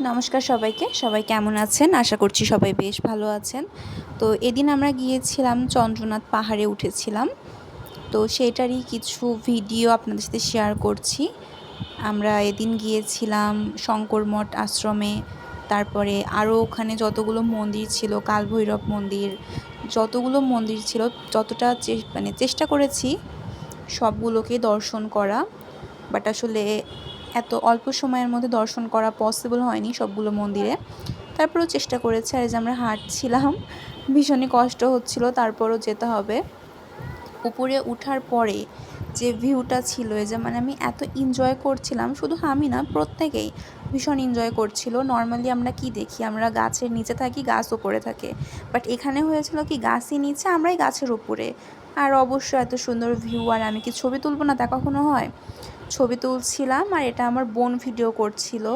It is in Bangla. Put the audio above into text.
নমস্কার সবাইকে। সবাই কেমন আছেন? আশা করছি সবাই বেশ ভালো আছেন। তো এদিন আমরা গিয়েছিলাম, চন্দ্রনাথ পাহাড়ে উঠেছিলাম। তো সেটারই কিছু ভিডিও আপনাদের সাথে শেয়ার করছি। আমরা এদিন গিয়েছিলাম শঙ্কর মঠ আশ্রমে। তারপরে আরও ওখানে যতগুলো মন্দির ছিল, কালভৈরব মন্দির, যতগুলো মন্দির ছিল, যতটা মানে চেষ্টা করেছি সবগুলোকে দর্শন করা। বাট আসলে এত অল্প সময়ের মধ্যে দর্শন করা পসিবল হয়নি সবগুলো মন্দিরে। তারপরেও চেষ্টা করেছি, আর যে আমরা হাঁটছিলাম, ভীষণই কষ্ট হচ্ছিল, তারপরও যেতে হবে। উপরে উঠার পরে যে ভিউটা ছিল, এই যে মানে আমি এত এনজয় করছিলাম, শুধু আমি না, প্রত্যেকেই ভীষণ এনজয় করছিল। নর্মালি আমরা কি দেখি? আমরা গাছের নিচে থাকি, গাছ উপরে থাকে। বাট এখানে হয়েছিল কি, গাছই নিচে, আমরাই গাছের উপরে। আর অবশ্য এত সুন্দর ভিউ আর আমি কি ছবি তুলবো না? তা কখনো হয়? ছবি তুলছিলাম, আর এটা আমার বোন ভিডিও করছিল।